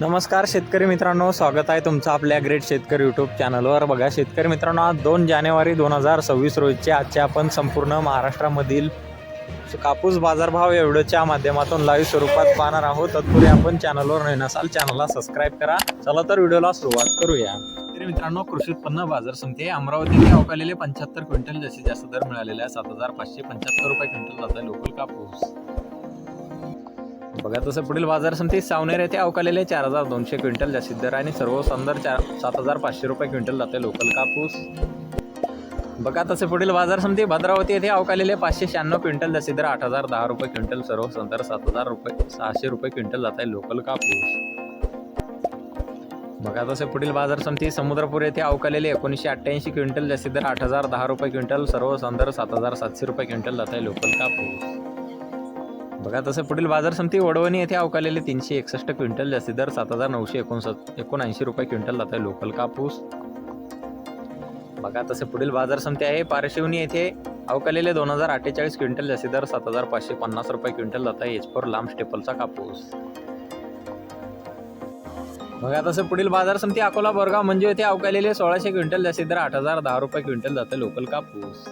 नमस्कार शेतकरी मित्रांनो स्वागत आहे तुमचं आपल्या ग्रेट शेतकरी यूट्यूब चॅनलवर बघा शेतकरी मित्रांनो आज दोन जानेवारी दोन हजार सव्वीस रोजचे आजचे आपण संपूर्ण महाराष्ट्रामधील कापूस बाजारभाव एवढ्याच्या माध्यमातून लाईव्ह स्वरूपात पाहणार आहोत. तत्पूर्वी आपण चॅनलवर नाही नसाल चॅनलला सबस्क्राईब करा. चला तर व्हिडिओला सुरुवात करूया. शेतकरी मित्रांनो कृषी उत्पन्न बाजार समिती अमरावती येथे अवकालेले पंच्याहत्तर क्विंटल जास्तीत जास्त दर मिळालेला आहे सात हजार पाचशे पंच्याहत्तर रुपये क्विंटल जात आहे लोकल कापूस. बघा तसं पुढील बाजार समिती सावनेर येथे अवकालेले चार हजार दोनशे क्विंटल जास्तीत दर आणि सर्व संदर चार सात हजार पाचशे रुपये क्विंटल जाते लोकल कापूस. बघा तसे पुढील बाजार समिती भद्रावती येथे अवकालेले पाचशे शहाण्णव क्विंटल जास्तीत दर आठ हजार दहा रुपये क्विंटल सर्व संदर सात हजार रुपये सहाशे रुपये क्विंटल जात आहे लोकल कापूस. बघा तसे पुढील बाजार समिती समुद्रपूर येथे अवकालेले एकोणीसशे अठ्ठ्याऐंशी क्विंटल जास्तीत दर आठ हजार दहा रुपये क्विंटल सर्व संदर सात हजार सातशे रुपये क्विंटल जात आहे लोकल कापूस. बघा तसं पुढील बाजार समिती वडवणी येथे अवकालेले तीनशे एकसष्ट क्विंटल जास्ती दर सात हजार नऊशे एकोणसत् एकोणऐंशी रुपये क्विंटल जात आहे लोकल कापूस. बघा तसे पुढील बाजार समिती आहे. पारशिवनी येथे अवकालेले दोन हजार अठ्ठेचाळीस क्विंटल जास्ती दर सात हजार पाचशे पन्नास रुपये क्विंटल जात आहे. एच फोर लांब स्टेपलचा कापूस. बघा तसं पुढील बाजार समिती अकोला बोरगाव म्हणजे येथे अवकालेले सोळाशे क्विंटल जास्ती दर आठ हजार दहा रुपये क्विंटल जाते लोकल कापूस.